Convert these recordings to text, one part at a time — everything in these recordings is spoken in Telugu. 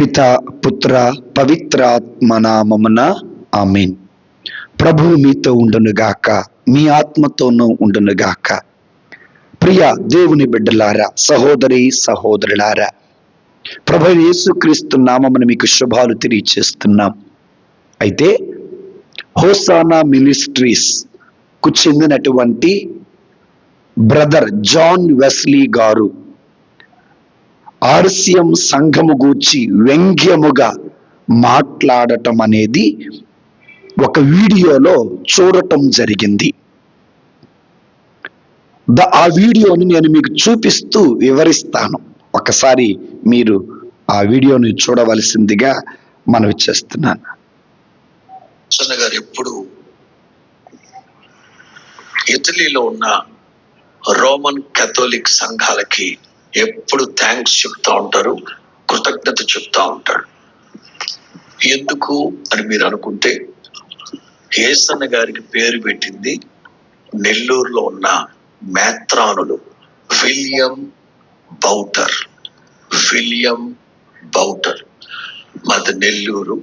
పిత పుత్ర పవిత్రాత్మ నామమున ఆమెన్. ప్రభు మీతో ఉండునుగాక మీ ఆత్మతోనూ ఉండునుగాక ప్రియ దేవుని బిడ్డలారా సహోదరి సహోదరులారా ప్రభు యేసుక్రీస్తు నామమున మీకు శుభాలు తెలియచేస్తున్నాం. అయితే హోసానా మినిస్ట్రీస్కు చెందినటువంటి బ్రదర్ జాన్ వెస్లీ గారు ఆర్సిఎం సంఘము గూర్చి వ్యంగ్యముగా మాట్లాడటం అనేది ఒక వీడియోలో చూడటం జరిగింది. ద ఆ వీడియోని నేను మీకు చూపిస్తూ వివరిస్తాను. ఒకసారి మీరు ఆ వీడియోని చూడవలసిందిగా మనవి చేస్తున్నాను. గారు ఎప్పుడు ఇటలీలో ఉన్న రోమన్ కెథోలిక్ సంఘాలకి ఎప్పుడు థ్యాంక్స్ చెప్తా ఉంటారు కృతజ్ఞత చెప్తా ఉంటాడు ఎందుకు అని మీరు అనుకుంటే ఏసన్న గారికి పేరు పెట్టింది నెల్లూరులో ఉన్న మేత్రానులు విలియం బౌటర్ విలియం బౌటర్. మాది నెల్లూరు.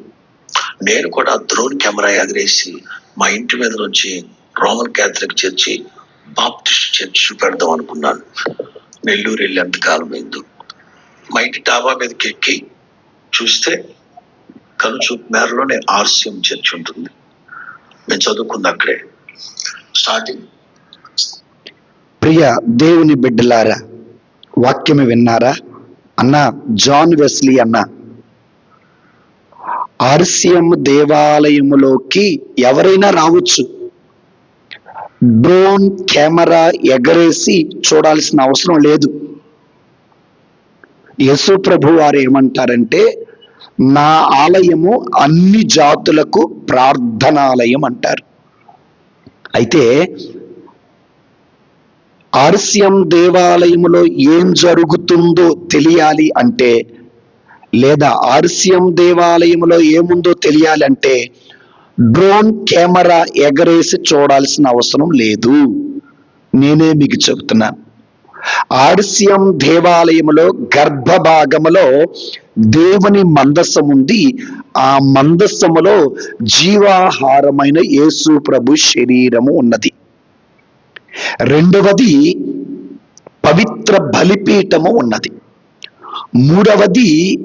నేను కూడా డ్రోన్ కెమెరా ఎగరేసి మా ఇంటి మీద నుంచి Roman Catholic church Baptist church పెడదాం అనుకున్నాను. నెల్లూరు వెళ్ళి ఎంతకాలం అయిందో మా ఇంటి డాబా మీదకి ఎక్కి చూస్తే కనుచూపు మేరలోనే ఆర్సీఎం చర్చ్ ఉంటుంది. మేము చదువుకుంది అక్కడే. స్టార్టింగ్ ప్రియ దేవుని బిడ్డలారా వాక్యము విన్నారా? అన్న జాన్ వెస్లీ అన్న ఆర్సీఎం దేవాలయములోకి ఎవరైనా రావచ్చు. డ్రోన్ కెమెరా ఎగరేసి చూడాల్సిన అవసరం లేదు. యేసు ప్రభు వారు ఏమంటారంటే నా ఆలయము అన్ని జాతులకు ప్రార్థనాలయం అంటారు. అయితే ఆర్స్యం దేవాలయములో ఏం జరుగుతుందో తెలియాలి అంటే లేదా ఆర్స్యం దేవాలయములో ఏముందో తెలియాలి అంటే డ్రోన్ కెమెరా ఎగరేసి చూడాల్సిన అవసరం లేదు. నేనే మీకు చెబుతున్నాను ఆడిసియం దేవాలయములో గర్భభాగములో దేవుని మందస్సం ఉంది. ఆ మందస్సములో జీవాహారమైన యేసు ప్రభు శరీరము ఉన్నది. రెండవది పవిత్ర బలిపీఠము ఉన్నది. మూడవది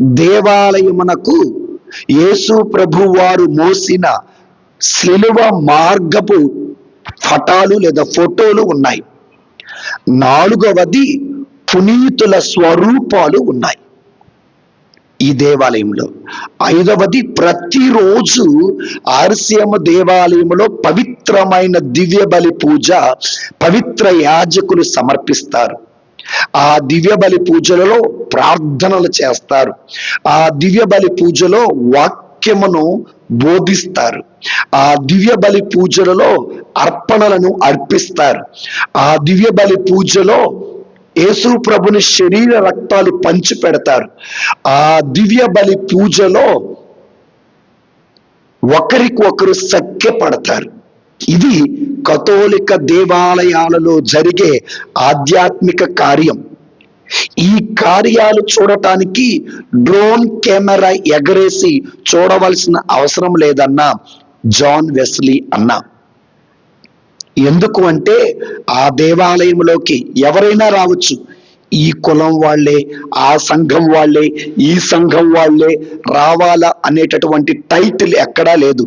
దేవాలయమునకు యేసు ప్రభు వారు మోసిన శిలువ మార్గపు ఫటాలు లేదా ఫోటోలు ఉన్నాయి. నాలుగవది పునీతుల స్వరూపాలు ఉన్నాయి. ఈ దేవాలయంలో. ఐదవది ప్రతిరోజు ఆర్సియమ దేవాలయంలో పవిత్రమైన దివ్య బలి పూజ పవిత్ర యాజకులు సమర్పిస్తారు. ఆ దివ్య బలి పూజలలో ప్రార్థనలు చేస్తారు. ఆ దివ్య బలి పూజలో వాక్యమును బోధిస్తారు. ఆ దివ్య బలి పూజలలో అర్పణలను అర్పిస్తారు. ఆ దివ్య బలి పూజలో యేసు ప్రభుని శరీర రక్తాలు పంచి పెడతారు. ఆ దివ్య బలి పూజలో ఒకరికి ఒకరు సఖ్యపడతారు. ఇది కథోలిక దేవాలయాలలో జరిగే ఆధ్యాత్మిక కార్యం. ఈ కార్యాలు చూడటానికి డ్రోన్ కెమెరా ఎగరేసి చూడవలసిన అవసరం లేదన్న జాన్ వెస్లీ అన్నా. ఎందుకు అంటే ఆ దేవాలయంలోకి ఎవరైనా రావచ్చు. ఈ కులం వాళ్ళే ఆ సంఘం వాళ్ళే ఈ సంఘం వాళ్ళే రావాలా అనేటటువంటి టైటిల్ ఎక్కడా లేదు.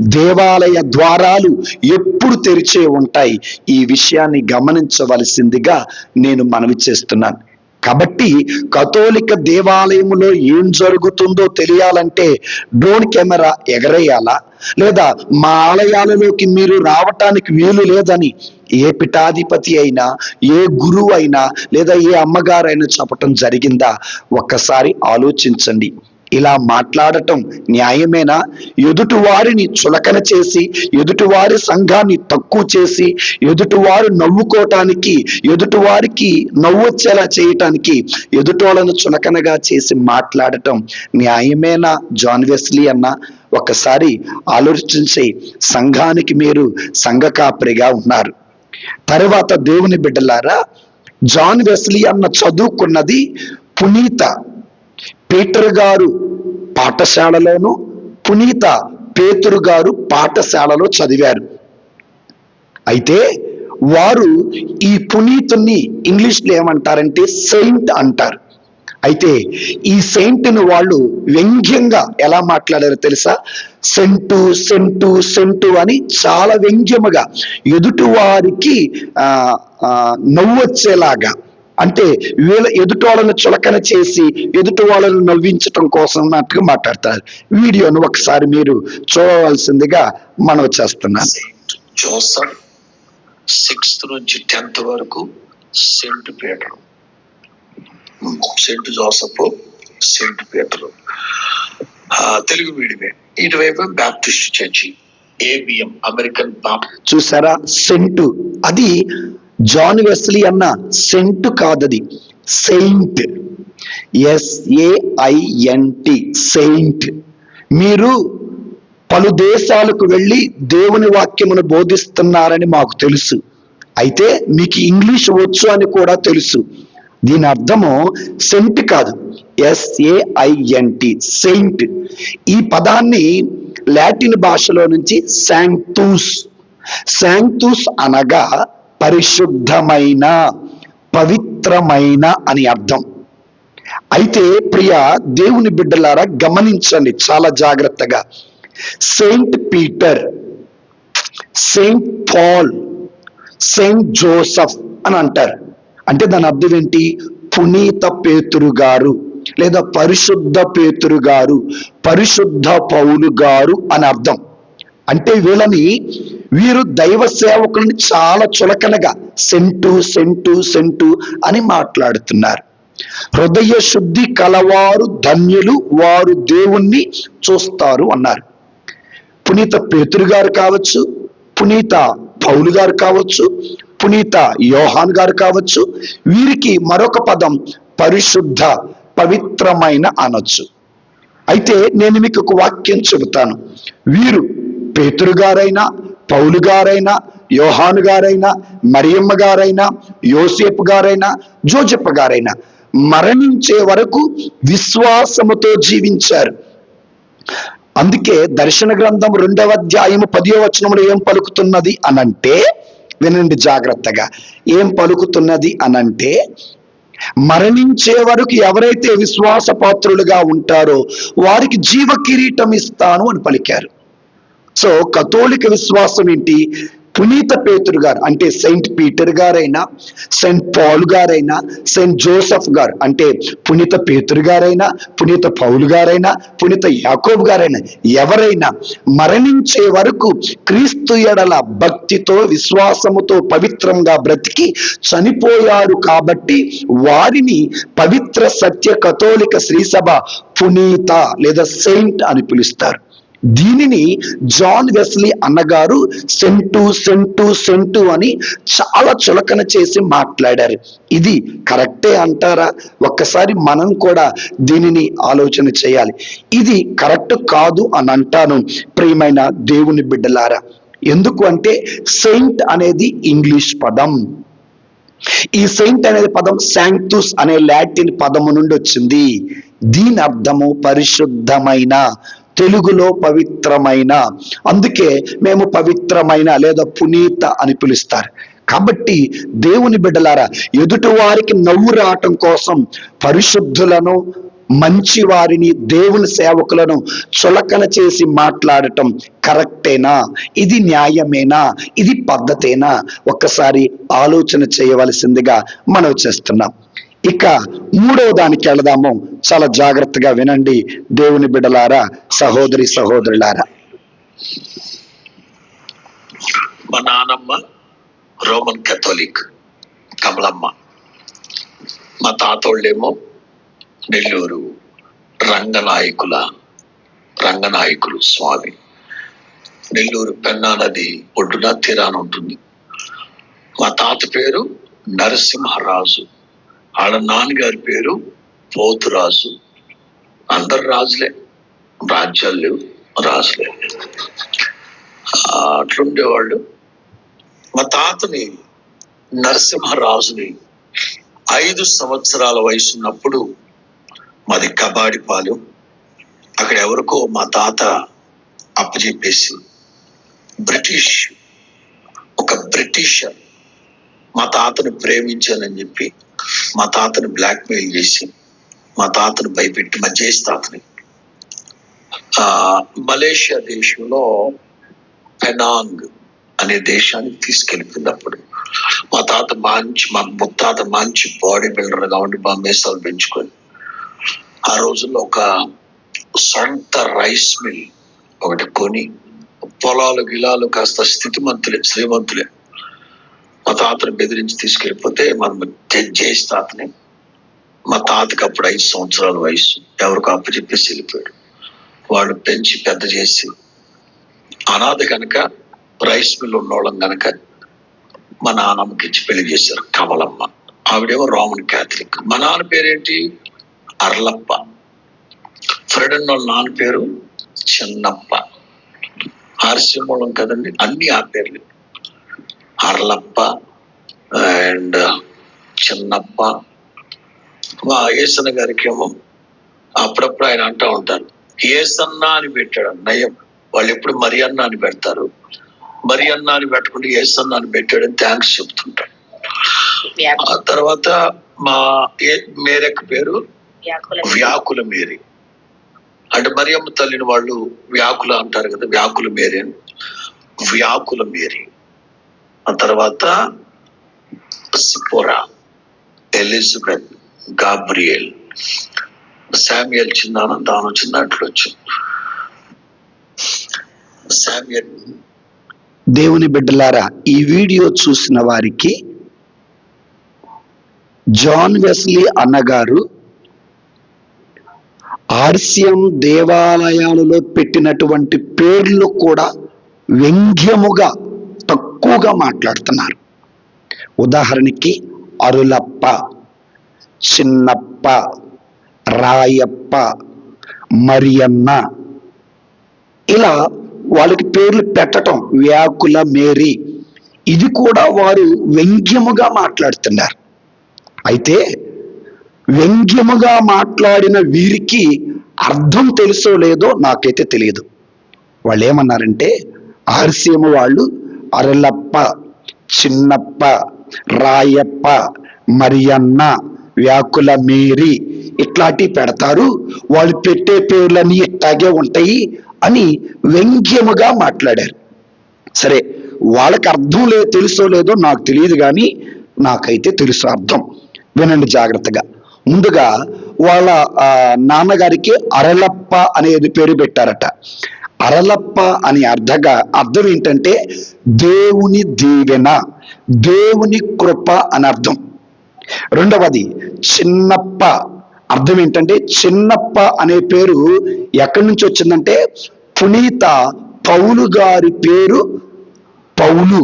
దేవాలయ ద్వారాలు ఎప్పుడు తెరిచే ఉంటాయి. ఈ విషయాన్ని గమనించవలసిందిగా నేను మనవి చేస్తున్నాను. కాబట్టి కథోలిక దేవాలయంలో ఏం జరుగుతుందో తెలియాలంటే డ్రోన్ కెమెరా ఎగరేయాలా? లేదా మా ఆలయాలలోకి మీరు రావటానికి వీలు లేదని ఏ పిఠాధిపతి అయినా ఏ గురువు అయినా లేదా ఏ అమ్మగారైనా చెప్పటం జరిగిందా? ఒక్కసారి ఆలోచించండి. ఇలా మాట్లాడటం న్యాయమేనా? ఎదుటివారిని చులకన చేసి ఎదుటివారి సంఘాన్ని తక్కువ చేసి ఎదుటివారు నవ్వుకోవటానికి ఎదుటివారికి నవ్వొచ్చేలా చేయటానికి ఎదుటోళ్ళను చులకనగా చేసి మాట్లాడటం న్యాయమేనా? జాన్ వెస్లీ అన్న ఒకసారి ఆలోచించి సంఘానికి మీరు సంఘ కాపరిగా ఉన్నారు. తర్వాత దేవుని బిడ్డలారా జాన్ వెస్లీ అన్న చదువుకున్నది పునీత. పీటర్ గారు పాఠశాలలోను పునీత పేతురు గారు పాఠశాలలో చదివారు. అయితే వారు ఈ పునీతుని ఇంగ్లీష్లో ఏమంటారంటే సెయింట్ అంటారు. అయితే ఈ సెయింట్ను వాళ్ళు వ్యంగ్యంగా ఎలా మాట్లాడారో తెలుసా? సెంటు సెంటు సెంటు అని చాలా వ్యంగ్యముగా ఎదుటి వారికి నవ్వొచ్చేలాగా అంటే వీళ్ళ ఎదుటి వాళ్ళని చులకన చేసి ఎదుటి వాళ్ళను నవ్వించటం కోసం అన్నట్టుగా మాట్లాడతారు. వీడియోను ఒకసారి మీరు చూడవలసిందిగా మనవి చేస్తున్నాను. జోసఫ్ సిక్స్త్ నుంచి టెన్త్ వరకు cent Peter cent Joseph cent Peter Telugu మీడియమే. ఇటువైపు బ్యాప్టిస్ట్ చర్చి ఏబిఎం అమెరికన్ చూసారా? సెంటు. అది జాన్ వెస్లీ అన్న సెంటు కాదది saint. S A I N T saint. మీరు పలు దేశాలకు వెళ్ళి దేవుని వాక్యమును బోధిస్తున్నారని మాకు తెలుసు. అయితే మీకు ఇంగ్లీష్ వచ్చు అని కూడా తెలుసు. దీని అర్థము సెంట్ కాదు ఎస్ఏఐఎన్టి సెయింట్. ఈ పదాన్ని లాటిన్ భాషలో నుంచి శాంక్తూస్. శాంక్తూస్ అనగా పరిశుద్ధమైన పవిత్రమైన అని అర్థం. అయితే ప్రియ దేవుని బిడ్డలారా గమనించండి చాలా జాగ్రత్తగా. Saint Peter saint Paul saint Joseph అని అంటారు. అంటే దాని అర్థం ఏంటి? పునీత పేతురు గారు లేదా పరిశుద్ధ పేతురు గారు పరిశుద్ధ పౌలు గారు అని అర్థం. అంటే వీళ్ళని వీరు దైవ సేవకులను చాలా చులకనగా సెంటు సెంటు సెంటు అని మాట్లాడుతున్నారు. హృదయ శుద్ధి కలవారు ధన్యులు వారు దేవుణ్ణి చూస్తారు అన్నారు. పునీత పేతురు గారు కావచ్చు పునీత పౌలు గారు కావచ్చు పునీత యోహాన్ గారు కావచ్చు వీరికి మరొక పదం పరిశుద్ధ పవిత్రమైన అనొచ్చు. అయితే నేను మీకు ఒక వాక్యం చెబుతాను. వీరు పేతురు గారైనా పౌలు గారైనా యోహాను గారైనా మరియమ్మ గారైనా యోసేపు గారైనా జోజప్ప గారైనా మరణించే వరకు విశ్వాసముతో జీవించారు. అందుకే దర్శన గ్రంథం రెండవ అధ్యాయము పదియో వచనంలో ఏం పలుకుతున్నది అనంటే వినండి జాగ్రత్తగా ఏం పలుకుతున్నది అనంటే మరణించే వరకు ఎవరైతే విశ్వాస పాత్రులుగా ఉంటారో వారికి జీవ కిరీటం ఇస్తాను అని పలికారు. సో కథోలిక విశ్వాసం ఏంటి? పునీత పేతురు గారు అంటే సెయింట్ పీటర్ గారైనా సెయింట్ పాల్ గారైనా సెయింట్ జోసఫ్ గారు అంటే పునీత పేతురు గారైనా పునీత పౌలు గారైనా పునీత యాకోబ్ గారైనా ఎవరైనా మరణించే వరకు క్రీస్తు ఎడల భక్తితో విశ్వాసముతో పవిత్రంగా బ్రతికి చనిపోయారు కాబట్టి వారిని పవిత్ర సత్య కథోలిక శ్రీసభ పునీత లేదా సెయింట్ అని పిలుస్తారు. దీనిని జాన్ వెస్లీ అన్నగారు సెంటు సెంటు సెంటు అని చాలా చులకన చేసి మాట్లాడారు. ఇది కరెక్టే అంటారా? ఒక్కసారి మనం కూడా దీనిని ఆలోచన చేయాలి. ఇది కరెక్ట్ కాదు అని అంటాను ప్రియమైన దేవుని బిడ్డలారా. ఎందుకు అంటే సెయింట్ అనేది ఇంగ్లీష్ పదం. ఈ సెయింట్ అనేది పదం శాంక్తుస్ అనే లాటిన్ పదము నుండి వచ్చింది. దీని అర్థము పరిశుద్ధమైన తెలుగులో పవిత్రమైన. అందుకే మేము పవిత్రమైన లేదా పునీత అని పిలుస్తారు. కాబట్టి దేవుని బిడ్డలారా ఎదుటి వారికి నవ్వు రావటం కోసం పరిశుద్ధులను మంచి వారిని దేవుని సేవకులను చులకన చేసి మాట్లాడటం కరెక్టేనా? ఇది న్యాయమేనా? ఇది పద్ధతేనా? ఒక్కసారి ఆలోచన చేయవలసిందిగా మనం చేస్తున్నాం. ఇక మూడవ దానికి వెళదాము. చాలా జాగ్రత్తగా వినండి దేవుని బిడ్డలారా సహోదరి సహోదరులారా. మా నానమ్మ రోమన్ కెథోలిక్ కమలమ్మ. మా తాతోళ్ళేమో నెల్లూరు రంగనాయకుల రంగనాయకులు స్వామి. నెల్లూరు పెన్నా నది ఒడ్డున తీరాన ఉంటుంది. మా తాత పేరు నరసింహరాజు. వాళ్ళ నాన్నగారి పేరు పోతురాజు. అందరు రాజులే. రాజ్యాలు లేవు రాజులే. అట్లుండేవాళ్ళు మా తాతని నరసింహరాజుని ఐదు సంవత్సరాల వయసు ఉన్నప్పుడు మాది కబాడిపాలెం అక్కడ ఎవరికో మా తాత అప్పచెప్పేసి బ్రిటిష్ ఒక బ్రిటిషర్. మా తాతను ప్రేమించానని చెప్పి మా తాతను బ్లాక్మెయిల్ చేసి మా తాతను భయపెట్టి మా జేస్ తాతని ఆ మలేషియా దేశంలో పెనాంగ్ అనే దేశానికి తీసుకెళ్ళిపోయినప్పుడు మా తాత మంచి మా ముత్తాత మంచి బాడీ బిల్డర్ కాబట్టి ఉండి మా మీసాలు పెంచుకొని ఆ రోజుల్లో ఒక సొంత రైస్ మిల్ ఒకటి కొని పొలాలు గిలాలు కాస్త స్థితిమంతులే శ్రీమంతులే. మా తాతను బెదిరించి తీసుకెళ్ళిపోతే మనం జడ్జ్ చేసి తాతని మా తాతకి అప్పుడు ఐదు సంవత్సరాల వయసు ఎవరికో అప్పచెప్పేసి వెళ్ళిపోయాడు. వాళ్ళు పెంచి పెద్ద చేసి అనాథ కనుక రైస్ మిల్ ఉన్నోళ్ళం కనుక మా నాన్నమ్మకి ఇచ్చి పెళ్ళి చేశారు. కమలమ్మ. ఆవిడేమో రోమన్ క్యాథలిక్. మా నాన్న పేరేంటి? అర్లప్ప. ఫ్రెడ్ అన్న వాళ్ళ నాన్న పేరు చిన్నప్ప. ఆర్సిమూలం కదండి అన్ని ఆ పేర్లు. అర్లప్ప అండ్ చిన్నప్ప. మా ఏసన్న గారికి ఏమో అప్పుడప్పుడు ఆయన అంటూ ఉంటారు ఏసన్న అని పెట్టాడు నయం వాళ్ళు ఎప్పుడు మరి అన్న అని పెడతారు. మరి అన్న అని పెట్టకుండా ఏసన్న అని పెట్టాడని థ్యాంక్స్ చెప్తుంటాడు ఆ తర్వాత మా ఏ మేరక్ పేరు? వ్యాకుల. వ్యాకుల మేరీ. అంటే మరియమ్మ తల్లిని వాళ్ళు వ్యాకుల అంటారు కదా వ్యాకుల మేరీ అని. వ్యాకుల మేరీ. ఆ తర్వాత సిపోరా ఎలిజబెత్ గాబ్రియల్. శామ్యుయల్ చిన్న దానం చిన్నట్లు వచ్చింది శామ్యుయల్ దేవుని బిడ్డలారా ఈ వీడియో చూసిన వారికి జాన్ వెస్లీ అన్నగారు ఆర్సియం దేవాలయాలలో పెట్టినటువంటి పేర్లు కూడా వ్యంగ్యముగా తక్కువగా మాట్లాడుతున్నారు. ఉదాహరణకి అరులప్ప చిన్నప్ప రాయప్ప మరియన్న ఇలా వాళ్ళకి పేర్లు పెట్టటం వ్యాకుల మేరీ ఇది కూడా వారు వ్యంగ్యముగా మాట్లాడుతున్నారు. అయితే వ్యంగ్యముగా మాట్లాడిన వీరికి అర్థం తెలుసో లేదో నాకైతే తెలియదు. వాళ్ళు ఏమన్నారంటే ఆర్సీఎం వాళ్ళు అరలప్ప చిన్నప్ప రాయప్ప మరియన్న వ్యాకుల మేరీ ఇట్లాంటివి పెడతారు. వాళ్ళు పెట్టే పేర్లన్నీ ఇట్లాగే ఉంటాయి అని వ్యంగ్యముగా మాట్లాడారు. సరే వాళ్ళకి అర్థం లేదు తెలుసో లేదో నాకు తెలియదు కానీ నాకైతే తెలుసు అర్థం. వినండి జాగ్రత్తగా. ముందుగా వాళ్ళ నాన్నగారికి అరలప్ప అనేది పేరు పెట్టారట. అరలప్ప అని అర్థగా అర్థం ఏంటంటే దేవుని దీవెన దేవుని కృప అని అర్థం. రెండవది చిన్నప్ప. అర్థం ఏంటంటే చిన్నప్ప అనే పేరు ఎక్కడి నుంచి వచ్చిందంటే పునీత పౌలు గారి పేరు పౌలు.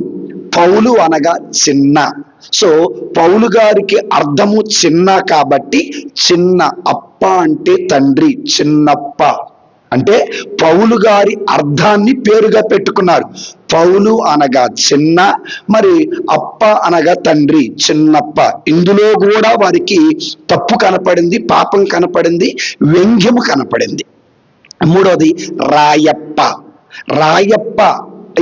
పౌలు అనగా చిన్న. సో పౌలు గారికి అర్థము చిన్న కాబట్టి చిన్న అప్ప అంటే తండ్రి చిన్నప్ప. అంటే పౌలు గారి అర్థాన్ని పేరుగా పెట్టుకున్నారు. పౌలు అనగా చిన్న మరి అప్ప అనగా తండ్రి చిన్నప్ప. ఇందులో కూడా వారికి తప్పు కనపడింది పాపం కనపడింది వ్యంగ్యము కనపడింది. మూడవది రాయప్ప. రాయప్ప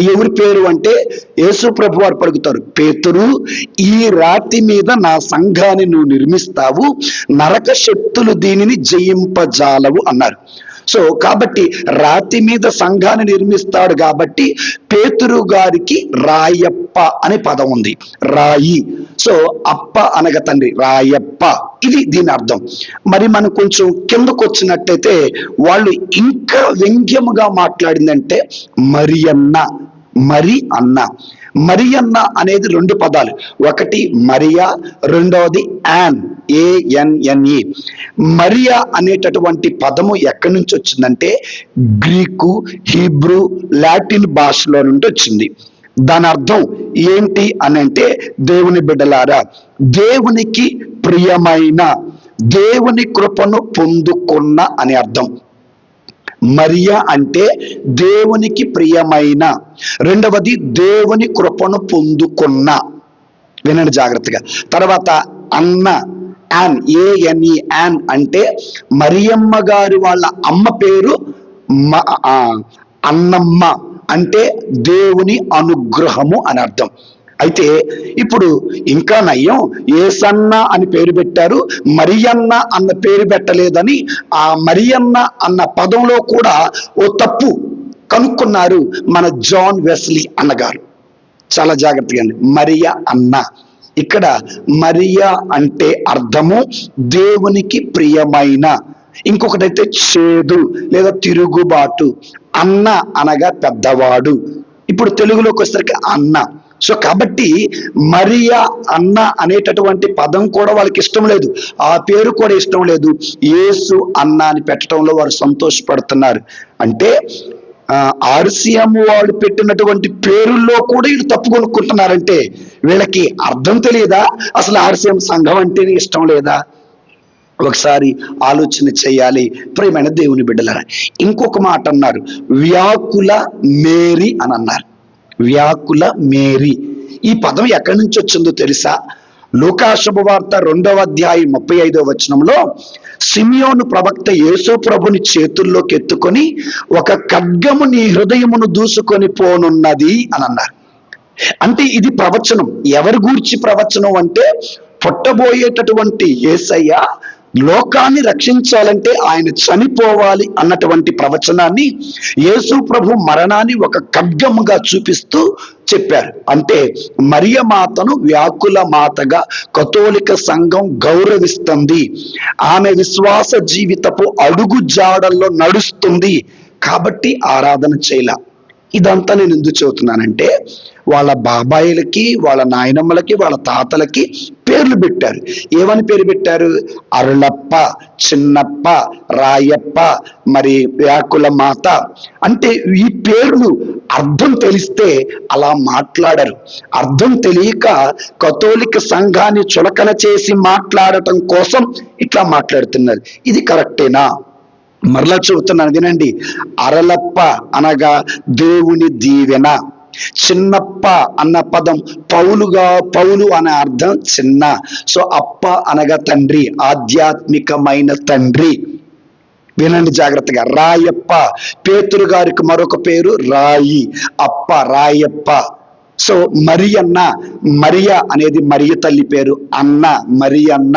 ఎవరి పేరు అంటే యేసు ప్రభు వారు పలుకుతారు. పేతురు ఈ రాతి మీద నా సంఘాన్ని నువ్వు నిర్మిస్తావు నరక శక్తులు దీనిని జయింపజాలవు అన్నారు. సో కాబట్టి రాతి మీద సంఘాన్ని నిర్మిస్తాడు కాబట్టి పేతురు గారికి రాయప్ప అనే పదం ఉంది. రాయి. సో అప్ప అనగా తండ్రి రాయప్ప. ఇది దీని అర్థం. మరి మనం కొంచెం కిందకు వచ్చినట్టయితే వాళ్ళు ఇంకా వ్యంగ్యముగా మాట్లాడిందంటే మరి అన్న మరి అన్న. మరియన్న అనేది రెండు పదాలు. ఒకటి మరియా రెండవది యాన్ ఏఎన్ఎన్ఈ మరియా అనేటటువంటి పదము ఎక్కడి నుంచి వచ్చిందంటే గ్రీకు హీబ్రూ లాటిన్ భాషలో నుండి వచ్చింది. దాని అర్థం ఏంటి అని అంటే దేవుని బిడ్డలారా దేవునికి ప్రియమైన దేవుని కృపను పొందుకున్న అని అర్థం. మరియా అంటే దేవునికి ప్రియమైన. రెండవది దేవుని కృపను పొందుకున్న. వినండి జాగ్రత్తగా. తర్వాత అన్న యాన్ ఏఎన్ఈ యాన్ అంటే మరియమ్మ గారి వాళ్ళ అమ్మ పేరు మ- ఆ, అన్నమ్మ అంటే దేవుని అనుగ్రహము అని అర్థం. అయితే ఇప్పుడు ఇంకా నయ్యం ఏసన్న అని పేరు పెట్టారు. మరియన్న అన్న పేరు పెట్టలేదని ఆ మరియన్న అన్న పదంలో కూడా ఓ తప్పు కనుక్కున్నారు మన జాన్ వెస్లీ అన్నగారు. చాలా జాగ్రత్తగా అండి. మరియా అన్న. ఇక్కడ మరియా అంటే అర్థము దేవునికి ప్రియమైన. ఇంకొకటైతే చేదు లేదా తిరుగుబాటు. అన్న అనగా పెద్దవాడు. ఇప్పుడు తెలుగులోకి వచ్చేసరికి అన్న. సో కాబట్టి మరియా అన్న అనేటటువంటి పదం కూడా వాళ్ళకి ఇష్టం లేదు. ఆ పేరు కూడా ఇష్టం లేదు. యేసు అన్న అని పెట్టడంలో వారు సంతోషపడుతున్నారు. అంటే ఆర్సీఎం వాళ్ళు పెట్టినటువంటి పేరుల్లో కూడా వీళ్ళు తప్పు కొనుక్కుంటున్నారంటే వీళ్ళకి అర్థం తెలియదా అసలు ఆర్సీఎం సంఘం అంటేనే ఇష్టం లేదా? ఒకసారి ఆలోచన చేయాలి. ప్రియమైన దేవుని బిడ్డలరా ఇంకొక మాట అన్నారు. వ్యాకుల మేరీ అని అన్నారు. వ్యాకుల మేరీ. ఈ పదం ఎక్కడి నుంచి వచ్చిందో తెలుసా? లూకాశుభ వార్త రెండవ అధ్యాయం ముప్పై ఐదవ వచనంలో సిమియోను ప్రవక్త యేసు ప్రభుని చేతుల్లోకి ఎత్తుకొని ఒక ఖడ్గము నీ హృదయమును దూసుకొని పోనున్నది అని అన్నారు. అంటే ఇది ప్రవచనం. ఎవరి గూర్చి ప్రవచనం అంటే పుట్టబోయేటటువంటి యేసయ్య లోకాన్ని రక్షించాలంటే ఆయన చనిపోవాలి అన్నటువంటి ప్రవచనాన్ని యేసు ప్రభు మరణాన్ని ఒక ఖడ్గముగా చూపిస్తూ చెప్పారు. అంటే మరియ మాతను వ్యాకుల మాతగా కథోలిక సంఘం గౌరవిస్తుంది. ఆమె విశ్వాస జీవితపు అడుగు జాడల్లో నడుస్తుంది. కాబట్టి ఆరాధన చేయాల. ఇదంతా నేను ఎందుకు చెబుతున్నానంటే వాళ్ళ బాబాయిలకి వాళ్ళ నాయనమ్మలకి వాళ్ళ తాతలకి పేర్లు పెట్టారు. ఏమని పేరు పెట్టారు? అరుళప్ప చిన్నప్ప రాయప్ప మరి వ్యాకుల మాత. అంటే ఈ పేర్లు అర్థం తెలిస్తే అలా మాట్లాడరు. అర్థం తెలియక కథోలిక సంఘాన్ని చులకన చేసి మాట్లాడటం కోసం ఇట్లా మాట్లాడుతున్నారు. ఇది కరెక్టేనా? మరలా చెబుతున్నాను వినండి. అరలప్ప అనగా దేవుని దీవెన. చిన్నప్ప అన్న పదం పౌలుగా పౌలు అనే అర్థం చిన్న. సో అప్ప అనగా తండ్రి ఆధ్యాత్మికమైన తండ్రి. వినండి జాగ్రత్తగా రాయప్ప. పేతురు గారికి మరొక పేరు రాయి. అప్ప రాయప్ప. సో మరియన్న మరియ అనేది మరియ తల్లి పేరు అన్న మరియన్న.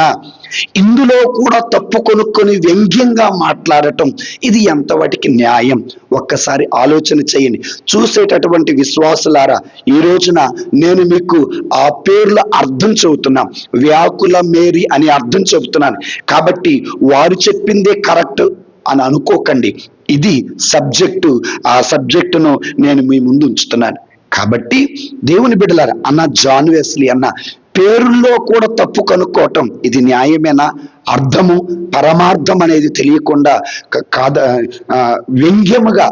ఇందులో కూడా తప్పు కొనుక్కొని వ్యంగ్యంగా మాట్లాడటం ఇది ఎంతవాటికి న్యాయం? ఒక్కసారి ఆలోచన చేయండి. చూసేటటువంటి విశ్వాసులారా ఈ రోజున నేను మీకు ఆ పేర్ల అర్థం చెబుతున్నా. వ్యాకుల మేరీ అని అర్థం చెబుతున్నాను. కాబట్టి వారు చెప్పిందే కరెక్ట్ అని అనుకోకండి. ఇది సబ్జెక్టు. ఆ సబ్జెక్టును నేను మీ ముందు ఉంచుతున్నాను. కాబట్టి దేవుని బిడ్డలారా అన్న జాన్ వెస్లీ అన్న పేరుల్లో కూడా తప్పు కనుక్కోవటం ఇది న్యాయమేనా? అర్థము పరమార్థం అనేది తెలియకుండా కాద వ్యంగ్యముగా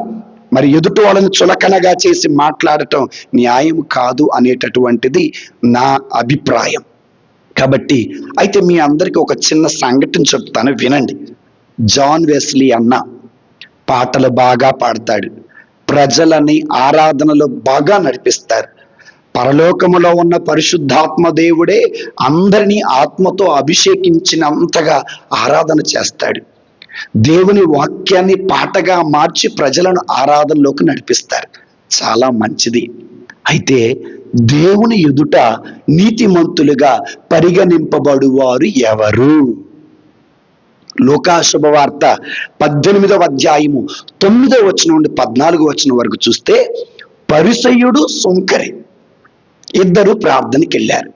మరి ఎదుటి వాళ్ళని చులకనగా చేసి మాట్లాడటం న్యాయం కాదు అనేటటువంటిది నా అభిప్రాయం. కాబట్టి అయితే మీ అందరికీ ఒక చిన్న సంఘటన చెప్తాను వినండి. జాన్ వెస్లీ అన్న పాటలు బాగా పాడతాడు. ప్రజలని ఆరాధనలో బాగా నడిపిస్తారు. పరలోకములో ఉన్న పరిశుద్ధాత్మ దేవుడే అందరినీ ఆత్మతో అభిషేకించినంతగా ఆరాధన చేస్తాడు. దేవుని వాక్యాన్ని పాటగా మార్చి ప్రజలను ఆరాధనలోకి నడిపిస్తారు. చాలా మంచిది. అయితే దేవుని ఎదుట నీతిమంతులుగా పరిగణింపబడువారు ఎవరు? లోకాశుభ వార్త పద్దెనిమిదవ అధ్యాయము తొమ్మిదవ వచనం నుండి పద్నాలుగు వచనం వరకు చూస్తే పరిసయుడు సుంకరి. ఇద్దరు ప్రార్థనకి వెళ్ళారు.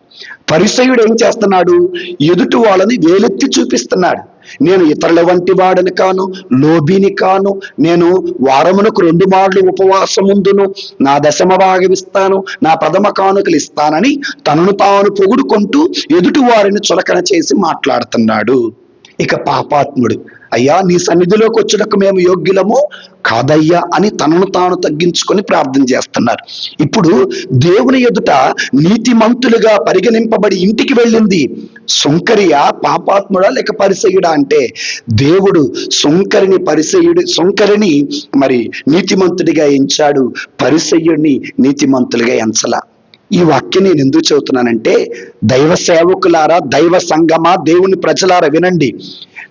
పరిసయుడు ఏం చేస్తున్నాడు? ఎదుటి వాళ్ళని వేలెత్తి చూపిస్తున్నాడు. నేను ఇతరుల వంటి వాడని కాను లోబీని కాను నేను వారమునకు రెండు మార్లు ఉపవాసం ఉందును నా దశమ భాగమిస్తాను నా పదమ కానుకలు ఇస్తానని తనను తాను పొగుడుకుంటూ ఎదుటి వారిని చులకన చేసి మాట్లాడుతున్నాడు. ఇక పాపాత్ముడు. అయ్యా నీ సన్నిధిలోకి వచ్చుటకు మేము యోగ్యులము కాదయ్యా అని తనను తాను తగ్గించుకొని ప్రార్థన చేస్తున్నారు. ఇప్పుడు దేవుని ఎదుట నీతిమంతులుగా పరిగణింపబడి ఇంటికి వెళ్ళింది సుంకరియా పాపాత్ముడా లేక పరిసయుడా అంటే దేవుడు సుంకరిని పరిసయుడి సుంకరిని మరి నీతిమంతుడిగా ఎంచాడు పరిసయుడిని నీతిమంతులుగా ఎంచలా. ఈ వాక్యం నేను ఎందుకు చెబుతున్నానంటే దైవ సేవకులారా దైవ సంగమా దేవుని ప్రజలారా వినండి.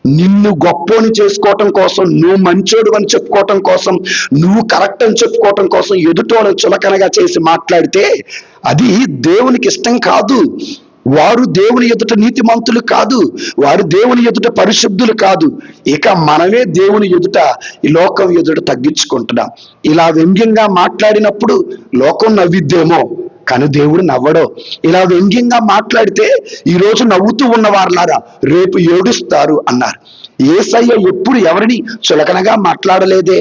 నిన్ను గొప్పోని చేసుకోవటం కోసం నువ్వు మంచోడు అని చెప్పుకోవటం కోసం నువ్వు కరెక్ట్ అని చెప్పుకోవటం కోసం ఎదుటోడు చులకనగా చేసి మాట్లాడితే అది దేవునికి ఇష్టం కాదు. వారు దేవుని ఎదుట నీతిమంతులు కాదు. వారు దేవుని ఎదుట పరిశుద్ధులు కాదు. ఇక మనమే దేవుని ఎదుట ఈ లోకం ఎదుట తగ్గించుకుంటున్నాం. ఇలా వ్యంగ్యంగా మాట్లాడినప్పుడు లోకం నవ్విద్దేమో. కానీ దేవుడు నవ్వడో. ఇలా వ్యంగ్యంగా మాట్లాడితే ఈ రోజు నవ్వుతూ ఉన్నవారులారా రేపు ఏడుస్తారు అన్నారు. ఏసయ్య ఎప్పుడు ఎవరిని చులకనగా మాట్లాడలేదే?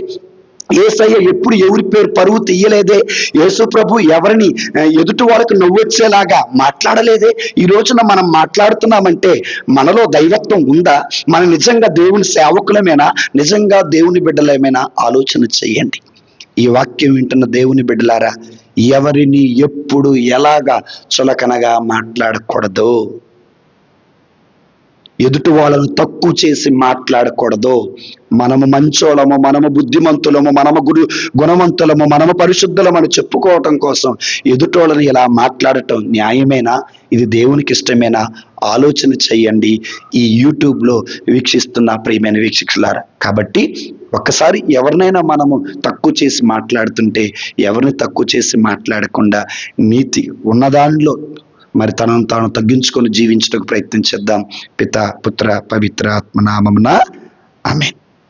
ఏసయ్య ఎప్పుడు ఎవరి పేరు పరువు తీయలేదే? యేసు ప్రభు ఎవరిని ఎదుటి వాళ్ళకు నవ్వొచ్చేలాగా మాట్లాడలేదే? ఈ రోజున మనం మాట్లాడుతున్నామంటే మనలో దైవత్వం ఉందా? మన నిజంగా దేవుని సేవకులమేనా? నిజంగా దేవుని బిడ్డలమేనా? ఆలోచన చేయండి. ఈ వాక్యం వింటున్న దేవుని బిడ్డలారా ఎవరిని ఎప్పుడు ఎలాగా చులకనగా మాట్లాడకూడదు ఎదుటి వాళ్ళను తక్కువ చేసి మాట్లాడకూడదు మనము మంచోళము మనము బుద్ధిమంతులము మనము గురు గుణవంతులము మనము పరిశుద్ధులమని చెప్పుకోవటం కోసం ఎదుటోళ్ళని ఇలా మాట్లాడటం న్యాయమేనా? ఇది దేవునికి ఇష్టమేనా? ఆలోచన చేయండి. ఈ యూట్యూబ్లో వీక్షిస్తున్న ప్రియమైన వీక్షకులారా కాబట్టి ఒక్కసారి ఎవరినైనా మనము తక్కువ చేసి మాట్లాడుతుంటే ఎవరిని తక్కువ చేసి మాట్లాడకుండా నీతి ఉన్నదానిలో మరి తనను తాను తగ్గించుకొని జీవించడానికి ప్రయత్నం చేద్దాం. పిత పుత్ర పవిత్ర ఆత్మ నామమున ఆమె